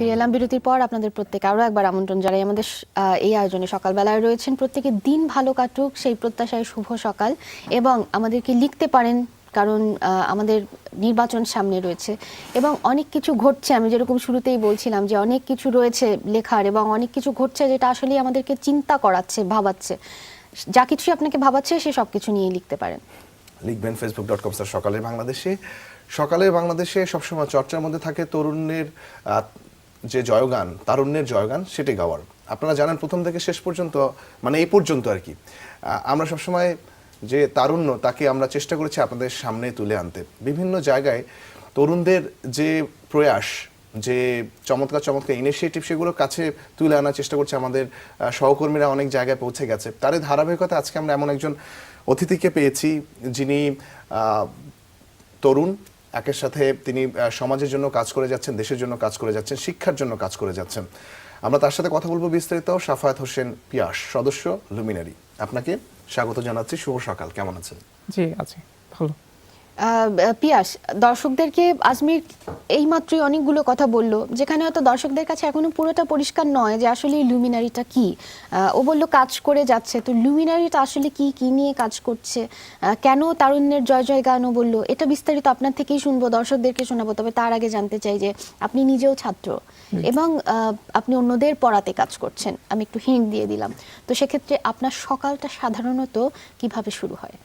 ফিরে এলাম বিরতির পর আপনাদের প্রত্যেকে আরও একবার আমন্ত্রণ জানাই। আমাদের এই আয়োজনে সকালবেলায় রয়েছেন প্রত্যেকে দিন ভালো কাটুক, সেই প্রত্যাশায় শুভ সকাল। এবং আমাদেরকে লিখতে পারেন, কারণ আমাদের নির্বাচন সামনে রয়েছে। এবং অনেক কিছু ঘটছে, আমি যেরকম শুরুতেই বলছিলাম যে অনেক কিছু রয়েছে লেখার এবং অনেক কিছু ঘটছে যেটা আসলে আমাদেরকে চিন্তা করাচ্ছে, ভাবাচ্ছে। যা কিছুই আপনাকে ভাবাচ্ছে, সে সব কিছু নিয়েই লিখতে পারেন। লিখবেন ফেসবুক ডট কম স্যার সকালের বাংলাদেশে। সকালে বাংলাদেশে সবসময় চর্চার মধ্যে থাকে তরুণের যে জয়গান, তারুণ্যের জয়গান, সেটি গাওয়ার। আপনারা জানেন প্রথম থেকে শেষ পর্যন্ত মানে এই পর্যন্ত আর কি। আমরা সবসময় যে তারুণ্য, তাকে আমরা চেষ্টা করেছি আপনাদের সামনে তুলে আনতে। বিভিন্ন জায়গায় তরুণদের যে প্রয়াস, যে চমৎকার চমৎকার ইনিশিয়েটিভ সেগুলো কাছে তুলে আনার চেষ্টা করছে আমাদের সহকর্মীরা অনেক জায়গায় পৌঁছে গেছে। তারই ধারাবাহিকতা আজকে আমরা এমন একজন অতিথিকে পেয়েছি যিনি তরুণ একের সাথে তিনি সমাজের জন্য কাজ করে যাচ্ছেন, দেশের জন্য কাজ করে যাচ্ছেন, শিক্ষার জন্য কাজ করে যাচ্ছেন। আমরা তার সাথে কথা বলব বিস্তারিত। সাফায়াত হোসেন পিয়াস, সদস্য, লুমিনারি। আপনাকে স্বাগত জানাচ্ছি। শুভ সকাল। কেমন আছেন? জি, আছি। ভালো। পিয়াস দর্শকদেরকে আজমির এইমাত্রই অনেকগুলো কথা বলল যেখানে হয়তো দর্শকদের কাছে এখনও পুরোটা পরিষ্কার নয় যে আসলে লুমিনারিটা কি। ও বলল কাজ করে যাচ্ছে। তো লুমিনারিটা আসলে কি কি নিয়ে কাজ করছে? কেন তারুণ্যের জয় জয় গানও বলল? এটা বিস্তারিত আপনার থেকেই শুনব দর্শকদেরকে শোনাবো। তবে তার আগে জানতে চাই যে আপনি নিজেও ছাত্র এবং আহ, আপনি অন্যদের পড়াতে কাজ করছেন। আমি একটু হিন্ট দিয়ে দিলাম। তো সেক্ষেত্রে আপনার সকালটা সাধারণত কীভাবে শুরু হয়?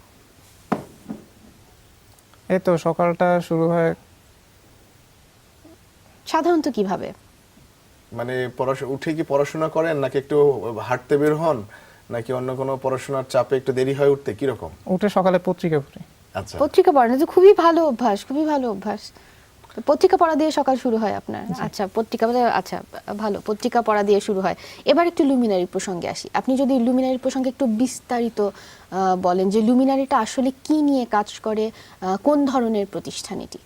এই তো সকালটা শুরু হয় সাধারণত কীভাবে? মানে পড়াশোনা উঠে কি পড়াশোনা করেন নাকি একটু হাঁটতে বের হন? নাকি অন্য কোনো পড়াশোনার চাপে একটু দেরি হয় উঠতে? কি রকম উঠে সকালে পত্রিকা পড়ি। আচ্ছা। পত্রিকা পড়া তো খুবই ভালো অভ্যাস খুবই ভালো অভ্যাস। পত্রিকা পড়া দিয়ে সকাল শুরু হয় আপনার? আচ্ছা পত্রিকা আচ্ছা ভালো পত্রিকা পড়া দিয়ে শুরু হয়। এবার একটু লুমিনারি প্রসঙ্গে আসি। আপনি যদি লুমিনারি প্রসঙ্গে একটু বিস্তারিত বলেন যে লুমিনারিটা আসলে কি নিয়ে কাজ করে কোন ধরনের প্রতিষ্ঠান এটি?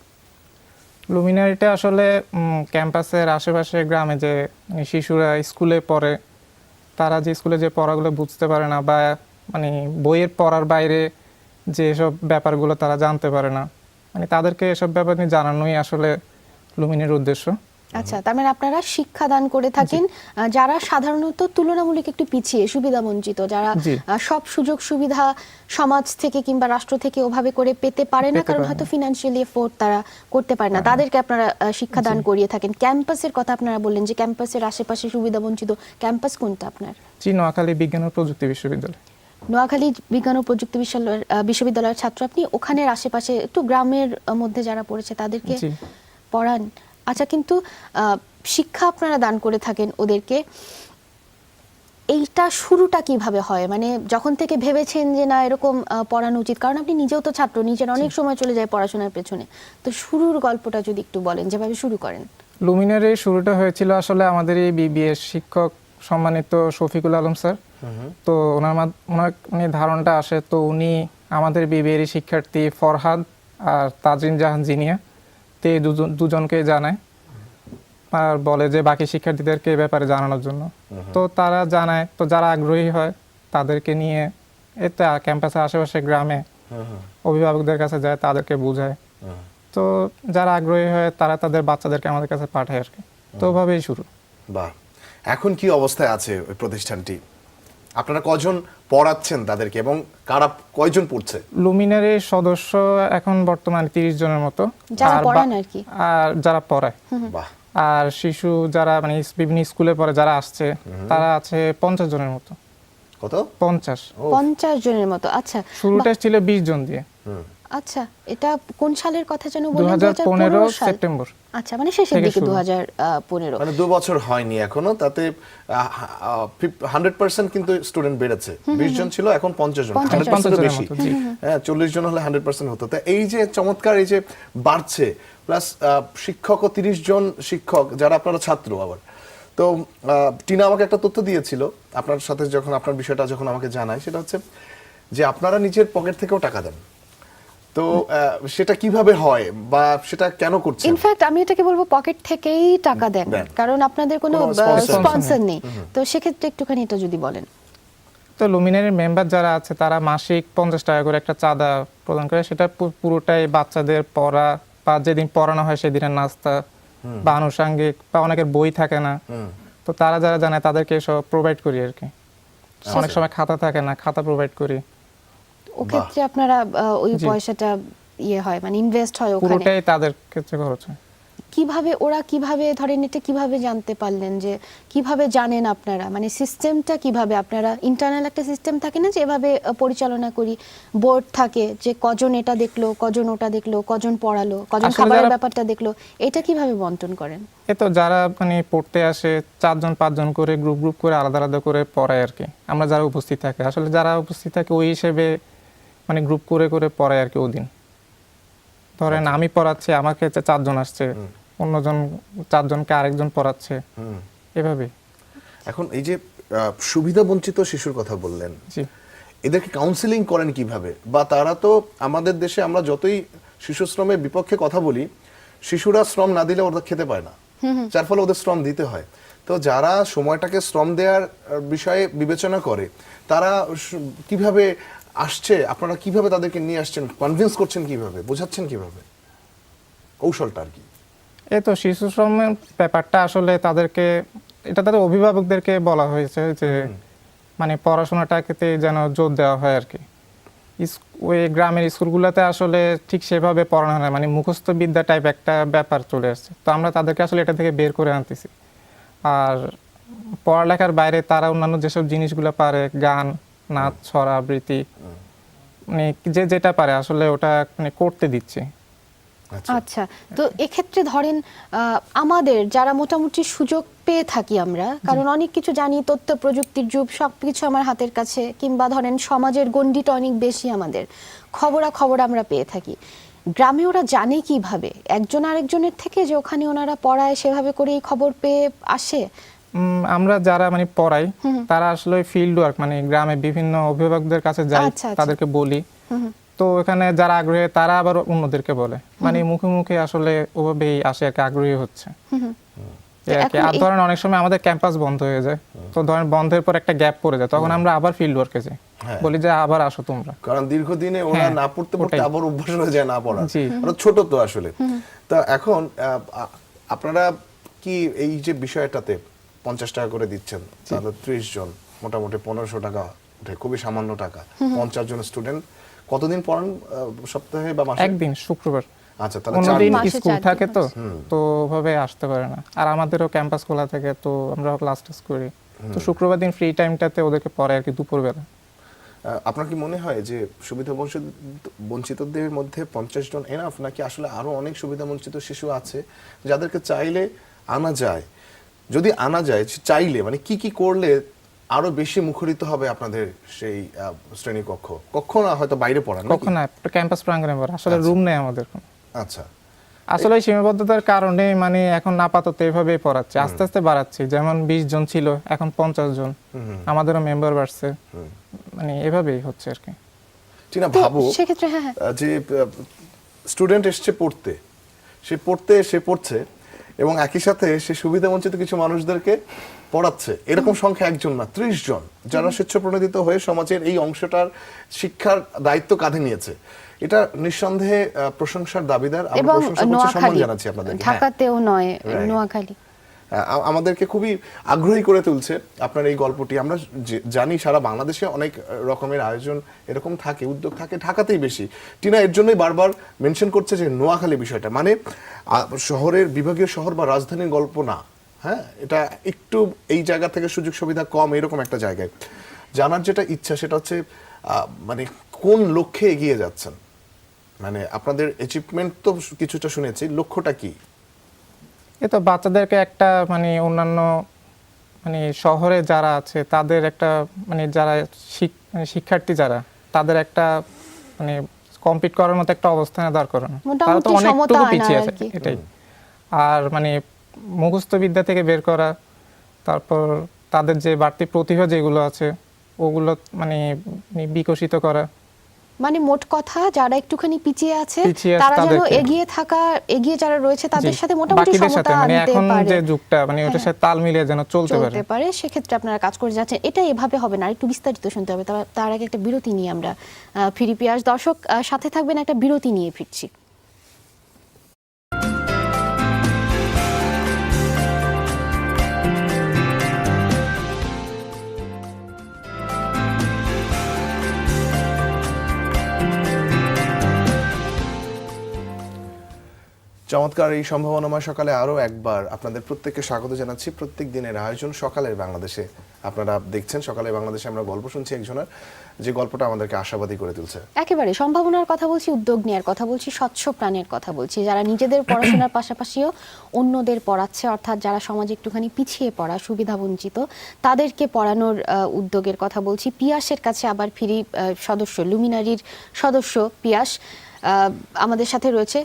লুমিনারিটা আসলে ক্যাম্পাসের আশেপাশে গ্রামে যে শিশুরা স্কুলে পড়ে তারা যে স্কুলে যে পড়াগুলো বুঝতে পারে না বা মানে বইয়ের পড়ার বাইরে যে সব ব্যাপারগুলো তারা জানতে পারে না। মানে তাদেরকে এসব ব্যাপার নিয়ে জানানোই আসলে লুমিনের উদ্দেশ্য। আচ্ছা তার মানে আপনারা শিক্ষাদান করে থাকেন যারা সাধারণত তুলনামূলক একটু পিছিয়ে সুবিধা বঞ্চিত যারা সব সুযোগ সুবিধা সমাজ থেকে কিংবা রাষ্ট্র থেকে ওভাবে করে পেতে পারে না কারণ হয়তো ফিনান্সিয়ালি এফোর্ট তারা করতে পারে না। তাদেরকে আপনারা শিক্ষাদান করিয়ে থাকেন। ক্যাম্পাসের কথা আপনারা বললেন যে ক্যাম্পাসের আশেপাশে সুবিধা বঞ্চিত ক্যাম্পাস কোনটা আপনার? জি নোয়াখালী বিজ্ঞান ও প্রযুক্তি বিশ্ববিদ্যালয়। নোয়াখালী বিজ্ঞান ও প্রযুক্তি বিশ্ববিদ্যালয়ের ছাত্র আপনি ওখানের আশেপাশে একটু গ্রামের মধ্যে যারা পড়েছে তাদেরকে পড়ান। আচ্ছা কিন্তু শিক্ষা আপনারা দান করে থাকেন ওদেরকে। এইটা শুরুটা কীভাবে হয়? মানে যখন থেকে ভেবেছেন যে না এরকম পড়ানো উচিত কারণ আপনি নিজেও তো ছাত্র নিজের অনেক সময় চলে যায় পড়াশোনার পেছনে। তো শুরুর গল্পটা যদি একটু বলেন যেভাবে শুরু করেন। লুমিনারি শুরুটা হয়েছিল আসলে আমাদের এই বিবিএ শিক্ষক সম্মানিত শফিকুল আলম স্যার। তো ওনার ওনার মানে ধারণাটা আসে তো উনি আমাদের বিবিএর শিক্ষার্থী ফরহাদ আর তাজরিন জাহান জিনিয়া তো দুজনকে জানায়। আর বলে যে বাকি শিক্ষার্থীদেরকে এ ব্যাপারে জানানোর জন্য। তো তারা জানায় তো যারা আগ্রহী হয় তাদেরকে নিয়ে এতে ক্যাম্পাসের আশেপাশে গ্রামে অভিভাবকদের কাছে যায় তাদেরকে বোঝায়। তো যারা আগ্রহী হয় তারা তাদের বাচ্চাদেরকে আমাদের কাছে পাঠায় আর কি। তো ওভাবেই শুরু। বাহ। এখন কি অবস্থায় আছে ওই প্রতিষ্ঠানটি? আপনারা কজন পড়াচ্ছেন তাদেরকে এবং কারা কয়জন পড়ছে? লুমিনারের সদস্য এখন বর্তমানে তিরিশ জনের মতো। যারা আর পড়ান আর কি। আর যারা পড়ায়। বাহ। আর শিশু যারা মানে বিভিন্ন স্কুলে পড়ে যারা আসছে তারা আছে পঞ্চাশ জনের মতো। কত? পঞ্চাশ। পঞ্চাশ জনের মতো আচ্ছা। শুরুটা ছিল বিশ জন দিয়ে। আচ্ছা এটা কোন সালের কথা যেন দু বললেন 2015 সেপ্টেম্বর। আচ্ছা মানে শেষের দিকে শুরু। দু হাজার পনেরো। মানে দু বছর হয়নি এখনও তাতে হান্ড্রেড পার্সেন্ট কিন্তু স্টুডেন্ট বেড়েছে। বিশ জন ছিল এখন পঞ্চাশ জন। 50 জন। 50 বেশি। হ্যাঁ চল্লিশ জন হলে হান্ড্রেড পার্সেন্ট হতো। তা এই যে চমৎকার এই যে বাড়ছে প্লাস শিক্ষক ও তিরিশ জন শিক্ষক যারা আপনারা ছাত্র আবার। তো টিনা আমাকে একটা তথ্য দিয়েছিল আপনার সাথে যখন আপনার বিষয়টা যখন আমাকে জানায় সেটা হচ্ছে যে আপনারা নিজের পকেট থেকেও টাকা দেন। তো সেটা কীভাবে হয় বা সেটা কেন করছেন? ইনফ্যাক্ট আমি এটাকে বলব পকেট থেকেই টাকা দেন। কারণ আপনাদের কোনো কোনো স্পন্সর নেই। তো সেক্ষেত্রে একটুখানি এটা যদি বলেন। তো লুমিনারির মেম্বার যারা আছে তারা মাসিক পঞ্চাশ টাকা করে একটা চাঁদা প্রদান করে। সেটা পুরোটাই বাচ্চাদের পড়া বা যেদিন পড়ানো হয় সেদিনের নাস্তা বা আনুষঙ্গিক বা অনেকের বই থাকে না। তো তারা যারা জানে তাদেরকে সব প্রোভাইড করি আর কি। অনেক সময় খাতা থাকে না খাতা প্রোভাইড করি। ও ক্ষেত্রে আপনারা ওই পয়সাটা ইয়ে হয় মানে ইনভেস্ট হয় ওখানে। পুরোটাই তাদের ক্ষেত্রে খরচ হয়। কীভাবে ওরা কীভাবে ধরেন এটা কীভাবে জানতে পারলেন যে কীভাবে জানেন আপনারা? মানে সিস্টেমটা কীভাবে? আপনারা ইন্টারনাল একটা সিস্টেম থাকে না যে এভাবে পরিচালনা করি বোর্ড থাকে যে কজন এটা দেখল কজন ওটা দেখল কজন পড়ালো কজন খাবারের ব্যাপারটা দেখল এটা কীভাবে বন্টন করেন? এ তো যারা মানে পড়তে আসে চারজন পাঁচজন করে গ্রুপ গ্রুপ করে আলাদা আলাদা করে পড়ায় আর কি। আমরা যারা উপস্থিত থাকে আসলে যারা উপস্থিত থাকে ওই হিসেবে মানে গ্রুপ করে করে পড়ায় আর কি ওদিন। ধরেন আমি পড়াচ্ছি আমার ক্ষেত্রে চারজন আসছে অন্যজন চারজনকে আরেকজন পড়াচ্ছে। হুম। এভাবে। এখন এই যে সুবিধা বঞ্চিত শিশুর কথা বললেন জি। এদেরকে কাউন্সিলিং করেন কীভাবে? বা তারা তো আমাদের দেশে আমরা যতই শিশু শ্রমের বিপক্ষে কথা বলি শিশুরা শ্রম না দিলে ওরা খেতে পায় না। যার ফলে ওদের শ্রম দিতে হয়। তো যারা সময়টাকে শ্রম দেওয়ার বিষয়ে বিবেচনা করে তারা কীভাবে আসছে আপনারা কীভাবে তাদেরকে নিয়ে আসছেন কনভিন্স করছেন কীভাবে বোঝাচ্ছেন কীভাবে? কৌশলটা আর কি। এই তো শিশু শ্রমের ব্যাপারটা আসলে তাদেরকে এটা তাদের অভিভাবকদেরকে বলা হয়েছে যে মানে পড়াশোনাটাকে যেন জোর দেওয়া হয় আর কি। ওই গ্রামের স্কুলগুলোতে আসলে ঠিক সেভাবে পড়ানো হয় না মানে মুখস্থ বিদ্যা টাইপ একটা ব্যাপার চলে আসছে। তো আমরা তাদেরকে আসলে এটা থেকে বের করে আনতেছি। আর পড়ালেখার বাইরে তারা অন্যান্য যেসব জিনিসগুলো পারে গান নাচ ছড়া আবৃত্তি মানে যে যেটা পারে আসলে ওটা মানে করতে দিচ্ছে। আচ্ছা। আচ্ছা তো এক্ষেত্রে ধরেন আমাদের যারা মোটামুটি সুযোগ পেয়ে থাকি আমরা কারণ অনেক কিছু জানি তথ্য প্রযুক্তির যুগ সব কিছু আমার হাতের কাছে কিংবা ধরেন সমাজের গণ্ডিটা অনেক বেশি আমাদের খবরা খবর আমরা পেয়ে থাকি। গ্রামে ওরা জানে কীভাবে? একজন আরেকজনের থেকে যে ওখানে ওনারা পড়ায় সেভাবে করে এই খবর পেয়ে আসে? আমরা যারা মানে পড়াই তারা আসলে ফিল্ড ওয়ার্ক মানে গ্রামে বিভিন্ন অভিভাবকদের কাছে যাই আচ্ছা, আচ্ছা। তাদেরকে বলি। তো এখানে যারা আগ্রহী তারা আবার অন্যদেরকে বলে। মানে মুখে মুখে আসলে ওভাবেই আসে আর কি আগ্রহী হচ্ছে। আর ধরেন অনেক সময় আমাদের ক্যাম্পাস বন্ধ হয়ে যায়। তো ধরেন বন্ধের পর একটা গ্যাপ পড়ে যায় তখন আমরা আবার ফিল্ড ওয়ার্কে যাই। হ্যাঁ। বলি যে আবার আসো তোমরা। কারণ দীর্ঘদিনে ওরা হ্যাঁ, না পড়তে পড়তে আবার অভ্যাস হয়ে যায় না পড়া ওরা ছোট তো আসলে। তা এখন আপনারা কি এই যে বিষয়টাতে পঞ্চাশ টাকা করে দিচ্ছেন। তাহলে ত্রিশ জন মোটামুটি পনেরোশো টাকা ওঠে খুবই সামান্য টাকা। পঞ্চাশ জন স্টুডেন্ট। কতদিন পড়ান সপ্তাহে বা মাসে? একদিন শুক্রবার। আচ্ছা তাহলে চার মাসে স্কুল থাকে তো তো ওভাবে আসতে পারে না। আর আমাদেরও ক্যাম্পাস খোলা থাকে তো আমরা ক্লাস টাস করি। তো শুক্রবার দিন ফ্রি টাইমটাতে ওদেরকে পড়ে আর কি দুপুরবেলা। আপনার কি মনে হয় যে সুবিধা বঞ্চিত বঞ্চিতদের মধ্যে পঞ্চাশ জন এনাফ নাকি আসলে আরও অনেক সুবিধা বঞ্চিত শিশু আছে যাদেরকে চাইলে আনা যায় যদি আনা যায় চাইলে মানে কি কি করলে আরও বেশি মুখরিত হবে আপনাদের সেই শ্রেণি শ্রেণীকক্ষ? কক্ষ না হয়তো বাইরে পড়ান নাকি? কখন না ক্যাম্পাস প্রাঙ্গণে পড়ে আসলে রুম নেই আমাদের কোনো। আচ্ছা। আসলে এই সীমাবদ্ধতার কারণে মানে এখন আপাতত এভাবেই পড়াচ্ছে। আস্তে আস্তে বাড়াচ্ছে। যেমন বিশ জন ছিল এখন পঞ্চাশ জন। আমাদেরও মেম্বার বাড়ছে। মানে এভাবেই হচ্ছে আর কি। টিনা ভাবো হ্যাঁ হ্যাঁ। যে স্টুডেন্ট এসছে পড়তে সে পড়তে সে পড়ছে এবং একই সাথে সে সুবিধা বঞ্চিত কিছু মানুষদেরকে পড়াচ্ছে। এরকম সংখ্যা একজন না ত্রিশ জন যারা স্বেচ্ছ প্রণোদিত হয়ে সমাজের এই অংশটার শিক্ষার দায়িত্ব কাঁধে নিয়েছে। এটা নিঃসন্দেহে প্রশংসার দাবিদার। আমরা এবং প্রশংসা করছি সম্মান নোয়াখালী জানাচ্ছি আপনাদেরকে। হ্যাঁ। ঢাকাতেও নয় নোয়াখালী। আমাদেরকে খুবই আগ্রহী করে তুলছে আপনার এই গল্পটি। আমরা জানি সারা বাংলাদেশে অনেক রকমের আয়োজন এরকম থাকে, উদ্যোগ থাকে, ঢাকাতেই বেশি। টিনা, এর জন্যই বারবার মেনশন করছে যে নোয়াখালী বিষয়টা। মানে শহরের বিভাগীয় শহর বা রাজধানীর গল্প না হ্যাঁ? এটা একটু এই জায়গা থেকে সুযোগ সুবিধা কম, এরকম একটা জায়গায়। জানার যেটা ইচ্ছা সেটা হচ্ছে মানে কোন লক্ষ্যে এগিয়ে যাচ্ছেন? মানে আপনাদের অ্যাচিভমেন্ট তো কিছুটা শুনেছি, লক্ষ্যটা কি? এ তো বাচ্চাদেরকে একটা মানে অন্যান্য মানে শহরে যারা আছে তাদের একটা মানে যারা মানে শিক্ষার্থী যারা তাদের একটা মানে কম্পিট করার মতো একটা অবস্থানে দাঁড় করানো। তারা তো অনেকটুকু পিছিয়ে আছে এটাই। আর মানে মুখস্থ বিদ্যা থেকে বের করা তারপর তাদের যে বাড়তি প্রতিভা যেগুলো আছে ওগুলো মানে বিকশিত করা মানে মোট কথা যারা একটুখানি পিছিয়ে আছে তারা যেন এগিয়ে থাকা এগিয়ে যারা রয়েছে তাদের সাথে মোটামুটি সমতা মানে আনতে এখন পারে। যে যুগটা মানে ওটার হ্যাঁ। সাথে তাল মিলিয়ে যেন চলতে পারে। চলতে পারে সেক্ষেত্রে আপনারা কাজ করে যাচ্ছেন। এটা এভাবে হবে না একটু বিস্তারিত শুনতে হবে। তার আগে একটা বিরতি নিয়ে আমরা ফিরি পিয়াস দর্শক সাথে থাকবেন একটা বিরতি নিয়ে ফিরছি। চমৎকার এই সম্ভাবনাময় সকালে আরও একবার আপনাদের প্রত্যেককে স্বাগত জানাচ্ছি। প্রত্যেক দিনের আয়োজন সকালের বাংলাদেশে। আপনারা দেখছেন সকালে বাংলাদেশে আমরা গল্প শুনছি একজনের, যে গল্পটা আমাদেরকে আশাবাদী করে তুলছে। একেবারে সম্ভাবনার কথা বলছি, উদ্যোগ নেওয়ার কথা বলছি, স্বচ্ছ প্রাণের কথা বলছি। যারা নিজেদের পড়াশোনার পাশাপাশিও অন্যদের পড়াচ্ছে, অর্থাৎ যারা সমাজে একটুখানি পিছিয়ে পড়া, সুবিধা বঞ্চিত, তাদেরকে পড়ানোর উদ্যোগের কথা বলছি। পিয়াসের কাছে আবার ফিরি সদস্য, লুমিনারির সদস্য পিয়াস আমাদের সাথে রয়েছে।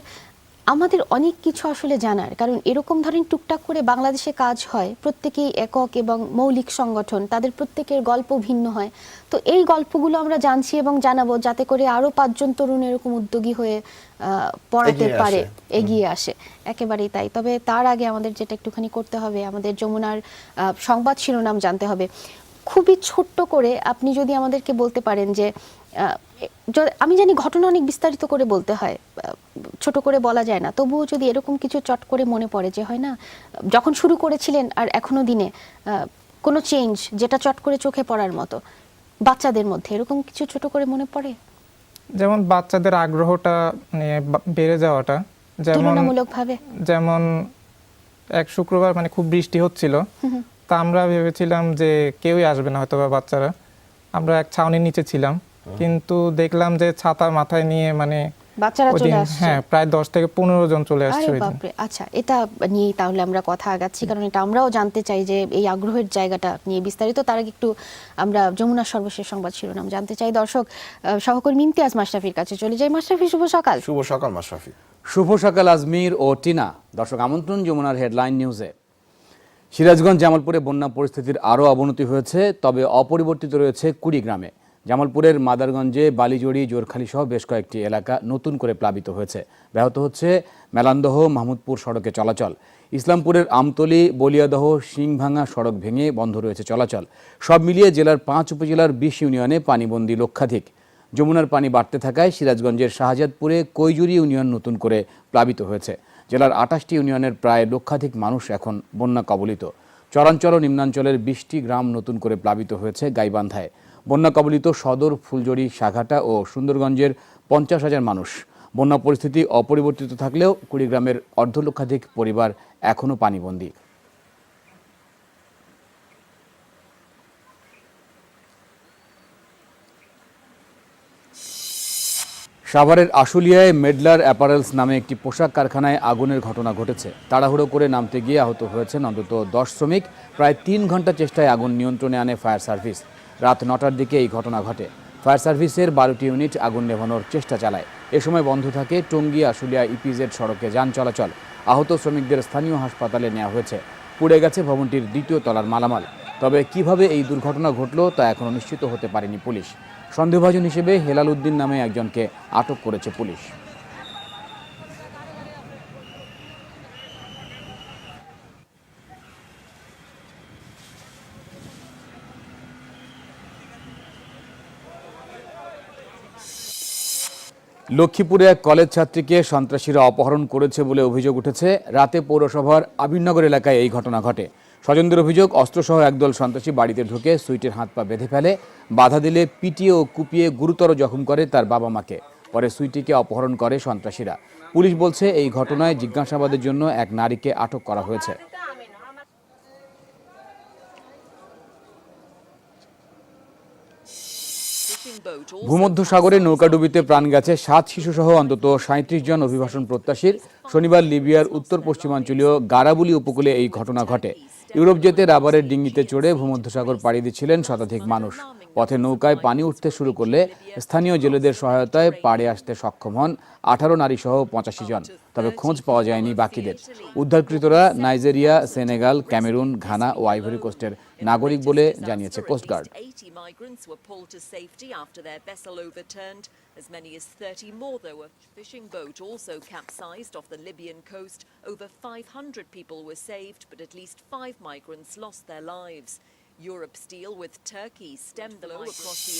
আমাদের অনেক কিছু আসলে জানার কারণ এরকম ধরেন টুকটাক করে বাংলাদেশে কাজ হয় প্রত্যেকেই একক এবং মৌলিক সংগঠন তাদের প্রত্যেকের গল্প ভিন্ন হয়। তো এই গল্পগুলো আমরা জানছি এবং জানাব যাতে করে আরও পাঁচজন তরুণ এরকম উদ্যোগী হয়ে আহ, পড়াতে পারে এগিয়ে আসে। একেবারেই তাই। তবে তার আগে আমাদের যেটা একটুখানি করতে হবে আমাদের যমুনার আহ, সংবাদ শিরোনাম জানতে হবে। খুবই ছোট্ট করে আপনি যদি আমাদেরকে বলতে পারেন য- আমি জানি ঘটনা অনেক বিস্তারিত করে বলতে হয় ছোট করে বলা যায় না। তবুও যদি এরকম কিছু চট করে মনে পড়ে যে হয় না যখন শুরু করেছিলেন আর এখনও দিনে কোনো চেঞ্জ যেটা চট করে চোখে পড়ার মতো বাচ্চাদের মধ্যে এরকম কিছু ছোট করে মনে পড়ে? যেমন বাচ্চাদের আগ্রহটা নিয়ে বেড়ে যাওয়াটা যেমন যেমন এক শুক্রবার মানে খুব বৃষ্টি হচ্ছিল। তা আমরা ভেবেছিলাম যে কেউই আসবে না হয়তো বা বাচ্চারা। আমরা এক ছাউনির নিচে ছিলাম। কিন্তু দেখলাম যে ছাতা মাথায় নিয়ে মানে বাচ্চারা চলে আসছে। হ্যাঁ প্রায় দশ থেকে পনেরো জন চলে আসছে আরে বাপরে আচ্ছা এটা নিয়েই তাহলে আমরা কথা আগাচ্ছি কারণ এটা আমরাও জানতে চাই যে এই আগ্রহের জায়গাটা নিয়ে বিস্তারিত। তার আগে একটু আমরা যমুনার সর্বশেষ সংবাদ শিরোনাম জানতে চাই। দর্শক সহকর্মী ইমতিয়াজ মাশরাফির কাছে চলে যাই। মাশরাফি শুভ সকাল। শুভ সকাল মাশরাফি। শুভ সকাল আজমির ও টিনা। দর্শক আমন্ত্রণ যমুনার হেডলাইন নিউজে। সিরাজগঞ্জ জামালপুরে বন্যা পরিস্থিতির আরও অবনতি হয়েছে তবে অপরিবর্তিত রয়েছে কুড়িগ্রামে। জামালপুরের মাদারগঞ্জে বালিজড়ি, জোরখালি সহ বেশ কয়েকটি এলাকা নতুন করে প্লাবিত হয়েছে। ব্যাহত হচ্ছে মেলান্দহ মাহমুদপুর সড়কে চলাচল। ইসলামপুরের আমতলি, বলিয়াদহ, সিংভাঙা সড়ক ভেঙে বন্ধ রয়েছে চলাচল। সব মিলিয়ে জেলার পাঁচ উপজেলার বিশ ইউনিয়নে পানিবন্দী লক্ষাধিক। যমুনার পানি বাড়তে থাকায় সিরাজগঞ্জের শাহজাদপুরে কৈজুরি ইউনিয়ন নতুন করে প্লাবিত হয়েছে। জেলার আঠাশটি ইউনিয়নের প্রায় লক্ষাধিক মানুষ এখন বন্যা কবলিত। চরাঞ্চল ও নিম্নাঞ্চলের বিশটি গ্রাম নতুন করে প্লাবিত হয়েছে গাইবান্ধায়। বন্যা কবলিত সদর ফুলজড়ি সাঘাটা ও সুন্দরগঞ্জের পঞ্চাশ হাজার মানুষ। বন্যা পরিস্থিতি অপরিবর্তিত থাকলেও কুড়িগ্রামের অর্ধ লক্ষাধিক পরিবার এখনও পানিবন্দী। সাভারের আশুলিয়ায় মেডলার অ্যাপারেলস নামে একটি পোশাক কারখানায় আগুনের ঘটনা ঘটেছে। তাড়াহুড়ো করে নামতে গিয়ে আহত হয়েছেন অন্তত দশ শ্রমিক। প্রায় তিন ঘণ্টা চেষ্টায় আগুন নিয়ন্ত্রণে আনে ফায়ার সার্ভিস। রাত নটার দিকে এই ঘটনা ঘটে। ফায়ার সার্ভিসের বারোটি ইউনিট আগুন নেভানোর চেষ্টা চালায়। এ সময় বন্ধ থাকে টঙ্গী, আশুলিয়া, ইপিজেড সড়কে যান চলাচল। আহত শ্রমিকদের স্থানীয় হাসপাতালে নেওয়া হয়েছে। পুড়ে গেছে ভবনটির দ্বিতীয় তলার মালামাল। তবে কীভাবে এই দুর্ঘটনা ঘটল তা এখনও নিশ্চিত হতে পারেনি পুলিশ। সন্দেহভাজন হিসেবে হেলাল উদ্দিন নামে একজনকে আটক করেছে পুলিশ। লক্ষ্মীপুরে এক কলেজ ছাত্রীকে সন্ত্রাসীরা অপহরণ করেছে বলে অভিযোগ উঠেছে। রাতে পৌরসভার আবিরনগর এলাকায় এই ঘটনা ঘটে। স্বজনদের অভিযোগ, অস্ত্রসহ একদল সন্ত্রাসী বাড়িতে ঢুকে সুইটের হাত পা বেঁধে ফেলে, বাধা দিলে পিটিয়ে ও কুপিয়ে গুরুতর জখম করে তার বাবা মাকে। পরে সুইটিকে অপহরণ করে সন্ত্রাসীরা। পুলিশ বলছে, এই ঘটনায় জিজ্ঞাসাবাদের জন্য এক নারীকে আটক করা হয়েছে। ভূমধ্যসাগরে নৌকাডুবিতে প্রাণ গেছে সাত শিশুসহ অন্তত সাঁত্রিশ জন অভিবাসন প্রত্যাশীর। শনিবার লিবিয়ার উত্তর পশ্চিমাঞ্চলীয় গারাবুলি উপকূলে এই ঘটনা ঘটে। ইউরোপ যেতে রাবারের ডিঙ্গিতে চড়ে ভূমধ্যসাগর পাড়ি দিচ্ছিলেন শতাধিক মানুষ। পথে নৌকায় পানি উঠতে শুরু করলে স্থানীয় জেলেদের সহায়তায় পাড়ে আসতে সক্ষম হন আঠারো নারী সহ পঁচাশি জন তবে খোঁজ পাওয়া যায়নি বাকিদের উদ্ধারকৃতরা নাইজেরিয়া সেনেগাল ক্যামেরুন ঘানা ও আইভরি কোস্টের নাগরিক বলে জানিয়েছে coastguard 80 migrants were pulled to safety after their vessel overturned. As many as 30 more, though, a fishing boat also capsized off the Libyan coast. Over 500 people were saved, but at least five migrants lost their lives. Europe's deal with Turkey stemmed the flow across the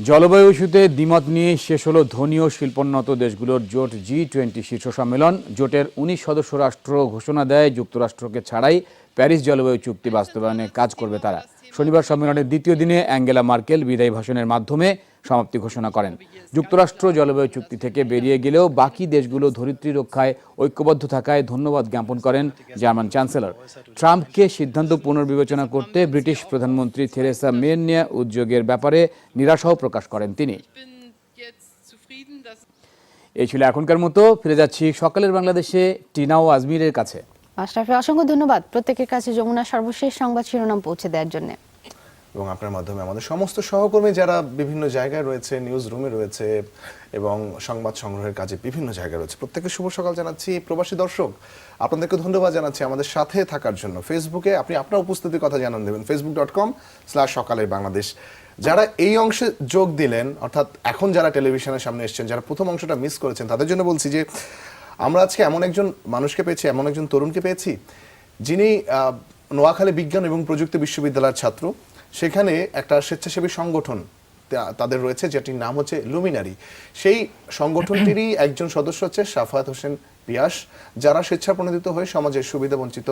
জলবায়ু ইস্যুতে দ্বিমত নিয়ে শেষ হলো ধনী ও শিল্পোন্নত দেশগুলোর জোট জি টোয়েন্টি শীর্ষ সম্মেলন। জোটের উনিশ সদস্য রাষ্ট্র ঘোষণা দেয়, যুক্তরাষ্ট্রকে ছাড়াই প্যারিস জলবায়ু চুক্তি বাস্তবায়নে কাজ করবে তারা। শনিবার সম্মেলনের দ্বিতীয় দিনে অ্যাঙ্গেলা মার্কেল বিদায়ী ভাষণের মাধ্যমে সমাপ্তি ঘোষণা করেন। যুক্তরাষ্ট্র জলবায়ু চুক্তি থেকে বেরিয়ে গেলেও বাকি দেশগুলো ধরিত্রী রক্ষায় ঐক্যবদ্ধ থাকায় ধন্যবাদ জ্ঞাপন করেন জার্মান চ্যান্সেলর। ট্রাম্পকে সিদ্ধান্ত পুনর্বিবেচনা করতে ব্রিটিশ প্রধানমন্ত্রী থেরেসা নেয়া উদ্যোগের ব্যাপারে নিরাশাও প্রকাশ করেন তিনি। এই ছিল এখনকার মতো, ফিরে যাচ্ছি সকালের বাংলাদেশে টিনা ও আজমিরের কাছে। আশরাফে অসংখ্য ধন্যবাদ। প্রত্যেকের কাছে যমুনা সর্বশেষ সংবাদ শিরোনাম পৌঁছে দেওয়ার জন্য। এবং আপনার মাধ্যমে আমাদের সমস্ত সহকর্মী যারা বিভিন্ন জায়গায় রয়েছে নিউজ রুমে রয়েছে এবং সংবাদ সংগ্রহের কাজে বিভিন্ন জায়গায় রয়েছে। প্রত্যেকে শুভ সকাল জানাচ্ছি, প্রবাসী দর্শক। আপনাদেরকে ধন্যবাদ জানাচ্ছি আমাদের সাথে থাকার জন্য। ফেসবুকে আপনি আপনার উপস্থিতির কথা জানান দেবেন। ফেসবুক ডট কম স্ল্যাশ সকালের বাংলাদেশ। যারা এই অংশে যোগ দিলেন, অর্থাৎ এখন যারা টেলিভিশনের সামনে এসেছেন, যারা প্রথম অংশটা মিস করেছেন, তাদের জন্য বলছি যে, আমরা আজকে এমন একজন মানুষকে পেয়েছি, এমন একজন তরুণকে পেয়েছি, যিনি নোয়াখালী বিজ্ঞান এবং প্রযুক্তি বিশ্ববিদ্যালয়ের ছাত্র। সেখানে একটা স্বেচ্ছাসেবী সংগঠন তাদের রয়েছে যেটির নাম হচ্ছে লুমিনারি সেই সংগঠনটিরই একজন সদস্য হচ্ছে সাফায়াত হোসেন পিয়াস যারা স্বেচ্ছাপ্রণোদিত হয়ে সমাজের সুবিধা বঞ্চিত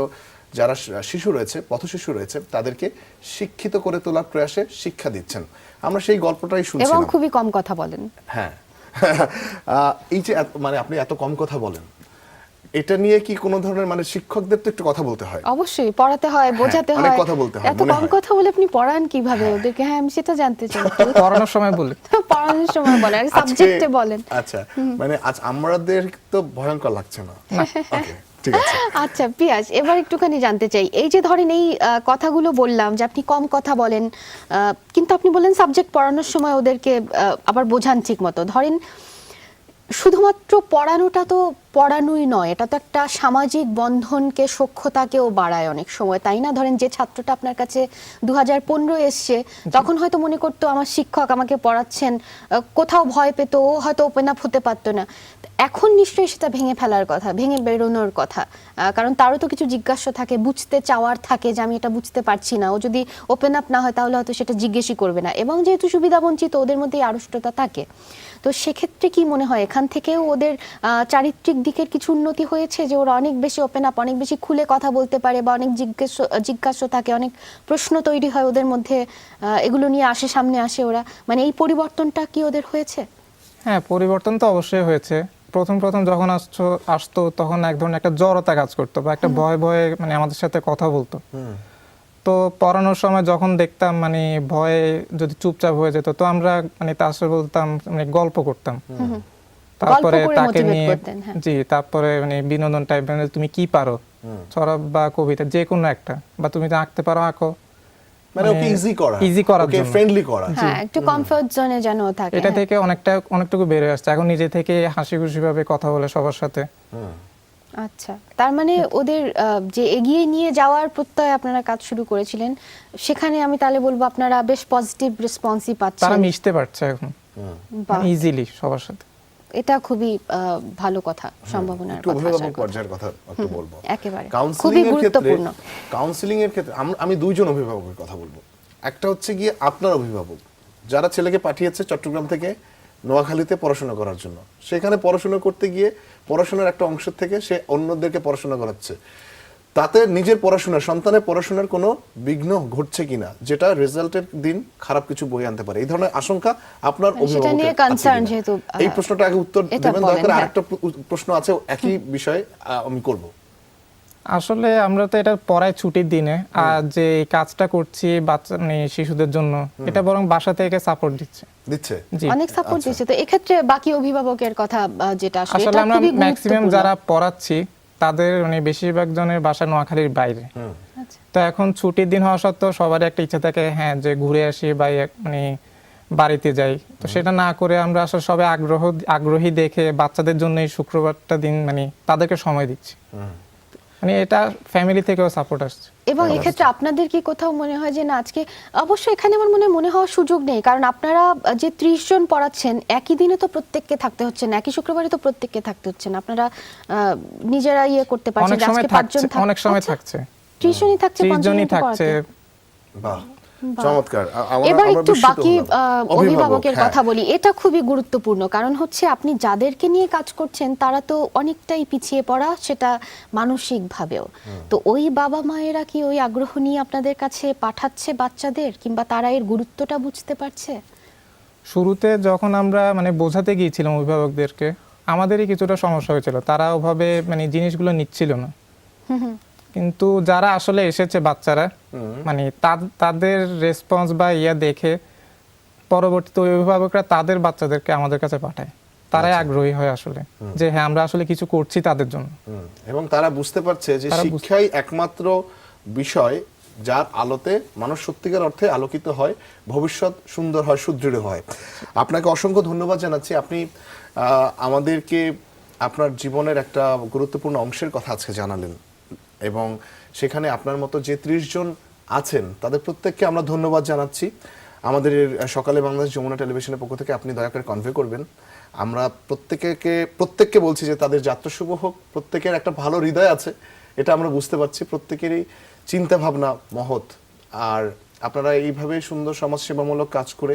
যারা শিশু রয়েছে পথশিশু রয়েছে তাদেরকে শিক্ষিত করে তোলার প্রয়াসে শিক্ষা দিচ্ছেন। আমরা সেই গল্পটাই এবং খুবই কম কথা বলেন। হ্যাঁ। আহ, এই যে মানে আপনি এত কম কথা বলেন এটা নিয়ে কি কোনো ধরনের মানে শিক্ষকদের তো একটু কথা বলতে হয়। অবশ্যই পড়াতে হয় বোঝাতে অনেক হয়। কথা বলতে হয়, এত কম কথা বলে আপনি পড়ান কীভাবে ওদেরকে? হ্যাঁ আমি সেটা জানতে চাই। পড়ানোর সময় বলি। পড়ানোর সময় বলেন আজকে- সাবজেক্টে বলেন। আচ্ছা মানে আজ আমাদের তো ভয়ঙ্কর লাগছে না। আছে। আচ্ছা পিয়াজ এবার একটুখানি জানতে চাই। এই যে ধরেন এই কথাগুলো বললাম যে আপনি কম কথা বলেন আহ, কিন্তু আপনি বললেন সাবজেক্ট পড়ানোর সময় ওদেরকে আহ, আবার বোঝান ঠিক মতো। ধরেন শুধুমাত্র পড়ানোটা তো পড়ানোই নয় এটা তো একটা সামাজিক বন্ধনকে সক্ষতাকেও বাড়ায় অনেক সময় তাই না? ধরেন যে ছাত্রটা আপনার কাছে দু হাজার পনেরো এসছে তখন হয়তো মনে করতো আমার শিক্ষক আমাকে পড়াচ্ছেন। কোথাও ভয় পেত ও হয়তো ওপেন আপ হতে পারতো না। এখন নিশ্চয়ই সেটা ভেঙে ফেলার কথা, ভেঙে বেরোনোর কথা। কারণ তারও তো কিছু জিজ্ঞাসা থাকে, বুঝতে চাওয়ার থাকে যে আমি এটা বুঝতে পারছি না। ও যদি ওপেন আপ না হয় তাহলে হয়তো সেটা জিজ্ঞেসই করবে না। এবং যেহেতু সুবিধা বঞ্চিত, ওদের মধ্যে আড়ষ্টতা থাকে। তো সেক্ষেত্রে কি মনে হয়? এখান থেকেও ওদের চারিত্রিক দিকের কিছু উন্নতি হয়েছে যে ওরা অনেক বেশি ওপেন আপ অনেক বেশি খুলে কথা বলতে পারে বা অনেক জিজ্ঞেস, জিজ্ঞাসা থাকে, অনেক প্রশ্ন তৈরি হয় ওদের মধ্যে এগুলো নিয়ে আসে, সামনে আসে ওরা। মানে এই পরিবর্তনটা কি ওদের হয়েছে? হ্যাঁ পরিবর্তন তো অবশ্যই হয়েছে। প্রথম প্রথম যখন আসছো আসতো তখন এক ধরনের একটা জড়তা কাজ করতো বা একটা ভয় ভয়ে মানে আমাদের সাথে কথা বলতো। তো পড়ানোর সময় যখন দেখতাম মানে ভয়ে যদি চুপচাপ হয়ে যেত তো আমরা মানে তার সাথে বলতাম মানে গল্প করতাম। তারপরে তাকে নিয়ে হ্যাঁ। জি তারপরে মানে বিনোদন টাইপ মানে তুমি কি পারো? ছড়া বা কবিতা যে কোনো একটা বা তুমি তো আঁকতে পারো আঁকো। মানে ওকে ইজি করা করার ওকে জন্য। ফ্রেন্ডলি করা। হ্যাঁ একটু কমফোর্ট জোনে যেন ও থাকে এটা হ্যাঁ। থেকে অনেকটা অনেকটুকু বেড়ে আসছে। এখন নিজে থেকে হাসি খুশি ভাবে কথা বলে সবার সাথে। আচ্ছা তার মানে ওদের আহ, যে এগিয়ে নিয়ে যাওয়ার প্রত্যয় আপনারা কাজ শুরু করেছিলেন সেখানে আমি তাহলে বলব আপনারা বেশ পজিটিভ রেসপন্সই তারা পাচ্ছেন। মিশতে পারছে এখন। ইজিলি সবার সাথে। এটা খুবই ভালো কথা সম্ভাবনার কথা অভিভাবক পর্যায়ের কথা একটু বলব। একেবারে। কাউন্সিলিং খুবই এর ক্ষেত্রে গুরুত্বপূর্ণ। কাউন্সিলিং এর ক্ষেত্রে আমি দুইজন অভিভাবকের কথা বলব। একটা হচ্ছে গিয়ে আপনার অভিভাবক যারা ছেলেকে পাঠিয়েছে চট্টগ্রাম থেকে নোয়াখালীতে পড়াশোনা করার জন্য। সেখানে পড়াশোনা করতে গিয়ে পড়াশোনার একটা অংশ থেকে সে অন্যদেরকে পড়াশোনা করাচ্ছে। তাতে নিজের পড়াশোনা সন্তানের পড়াশোনার কোনো বিঘ্ন ঘটছে কিনা যেটা রেজাল্টের দিন খারাপ কিছু বই আনতে পারে। এই ধরনের আশঙ্কা আপনার মানে সেটা অভিভাবকের নিয়ে আছে concern কিনা? যেহেতু, এই প্রশ্নটা আগে উত্তর দেবেন বলেন, দয়া করে হ্যাঁ। আরেকটা প্রশ্ন আছে একই বিষয়ে আমি করব। আসলে আমরা তো এটা পড়ায় ছুটির দিনে আর যে কাজটা করছি বাচ্চা মানে শিশুদের জন্য এটা বরং বাসা থেকে সাপোর্ট দিচ্ছে। দিচ্ছে? অনেক সাপোর্ট আচ্ছা। দিচ্ছে। তো এক্ষেত্রে বাকি অভিভাবকের কথা যেটা আসলে আসলে আমরা ম্যাক্সিমাম যারা পড়াচ্ছি তাদের মানে বেশিরভাগ জনের বাসা নোয়াখালীর বাইরে। আচ্ছা। তো এখন ছুটির দিন হওয়া সত্ত্বেও সবারই একটা ইচ্ছা থাকে হ্যাঁ যে ঘুরে আসি বা মানে বাড়িতে যাই। তো সেটা না করে আমরা আসলে সবাই আগ্রহ আগ্রহী দেখে বাচ্চাদের জন্য এই শুক্রবারটা দিন মানে তাদেরকে সময় দিচ্ছি। মানে এটা ফ্যামিলি থেকেও সাপোর্ট আসছে। এবং এক্ষেত্রে আপনাদের কি কোথাও মনে হয় যে না আজকে অবশ্যই এখানে আমার মনে হয় মনে হওয়ার সুযোগ নেই কারণ আপনারা যে ত্রিশ জন পড়াচ্ছেন একই দিনে তো প্রত্যেককে থাকতে হচ্ছে না একই শুক্রবারে তো প্রত্যেককে থাকতে হচ্ছে না। আপনারা আহ, নিজেরা ইয়ে করতে পারছেন অনেক সময় আজকে পাঁচজন থাকছে অনেক সময় থাকছে। ত্রিশ জনই থাকছে পাঁচজনই জনই থাকছে। বাহ। চমৎকার। এবার একটু বাকি অভিভাবকের হ্যাঁ। কথা বলি। এটা খুবই গুরুত্বপূর্ণ কারণ হচ্ছে আপনি যাদেরকে নিয়ে কাজ করছেন তারা তো অনেকটাই পিছিয়ে পড়া সেটা মানসিক ভাবেও তো ওই বাবা মায়েরা কি ওই আগ্রহ নিয়ে আপনাদের কাছে পাঠাচ্ছে বাচ্চাদের কিংবা তারা এর গুরুত্বটা বুঝতে পারছে? শুরুতে যখন আমরা মানে বোঝাতে গিয়েছিলাম অভিভাবকদেরকে আমাদেরই কিছুটা সমস্যা হয়েছিল। তারা ওভাবে মানে জিনিসগুলো নিচ্ছিল না। কিন্তু যারা আসলে এসেছে বাচ্চারা মানে তাদের রেসপন্স বা ইয়া দেখে পরবর্তীতে অভিভাবকরা তাদের বাচ্চাদেরকে আমাদের কাছে পাঠায়। তারাই আগ্রহী হয় আসলে যে হ্যাঁ আমরা আসলে কিছু করছি তাদের জন্য। এবং তারা বুঝতে পারছে যে শিক্ষাই একমাত্র বিষয় যার আলোতে মানুষ সত্যিকার অর্থে আলোকিত হয় ভবিষ্যৎ সুন্দর হয় সুদৃঢ় হয়। আপনাকে অসংখ্য ধন্যবাদ জানাচ্ছি। আপনি আহ, আমাদেরকে আপনার জীবনের একটা গুরুত্বপূর্ণ অংশের কথা আজকে জানালেন। এবং সেখানে আপনার মতো যে ত্রিশ জন আছেন তাদের প্রত্যেককে আমরা ধন্যবাদ জানাচ্ছি। আমাদের সকালে বাংলাদেশ যমুনা টেলিভিশনের পক্ষ থেকে আপনি দয়া করে কনভে করবেন। আমরা প্রত্যেকে প্রত্যেককে বলছি যে তাদের যাত্রা শুভ হোক প্রত্যেকের একটা ভালো হৃদয় আছে এটা আমরা বুঝতে পারছি। প্রত্যেকেরই চিন্তা ভাবনা মহৎ। আর আপনারা এইভাবে সুন্দর সমাজসেবামূলক কাজ করে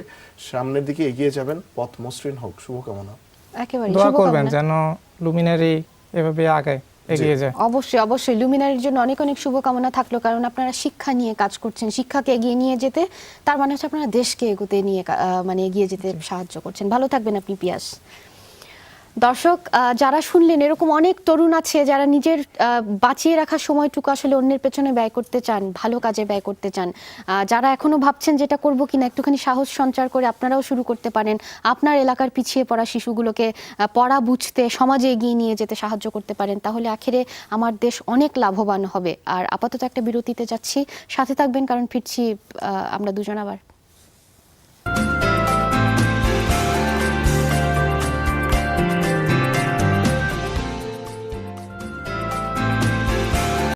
সামনের দিকে এগিয়ে যাবেন। পথ মসৃণ হোক। শুভকামনা। একেবারে দোয়া করবেন যেন লুমিনারি এভাবে আগায়। এগিয়ে যায়। অবশ্যই অবশ্যই। লুমিনারির জন্য অনেক অনেক শুভকামনা থাকল কারণ আপনারা শিক্ষা নিয়ে কাজ করছেন শিক্ষাকে এগিয়ে নিয়ে যেতে। তার মানে হচ্ছে আপনারা দেশকে এগোতে নিয়ে আহ, মানে এগিয়ে যেতে সাহায্য করছেন। ভালো থাকবেন আপনি পিয়াস। দর্শক যারা শুনলেন, এরকম অনেক তরুণ আছে যারা নিজের বাঁচিয়ে রাখার সময়টুকু আসলে অন্যের পেছনে ব্যয় করতে চান, ভালো কাজে ব্যয় করতে চান। যারা এখনও ভাবছেন যেটা করব কিনা, একটুখানি সাহস সঞ্চার করে আপনারাও শুরু করতে পারেন। আপনার এলাকার পিছিয়ে পড়া শিশুগুলোকে পড়া বুঝতে, সমাজে এগিয়ে নিয়ে যেতে সাহায্য করতে পারেন। তাহলে আখেরে আমার দেশ অনেক লাভবান হবে। আর আপাতত একটা বিরতিতে যাচ্ছি। সাথে থাকবেন, কারণ ফিরছি আমরা দুজন আবার।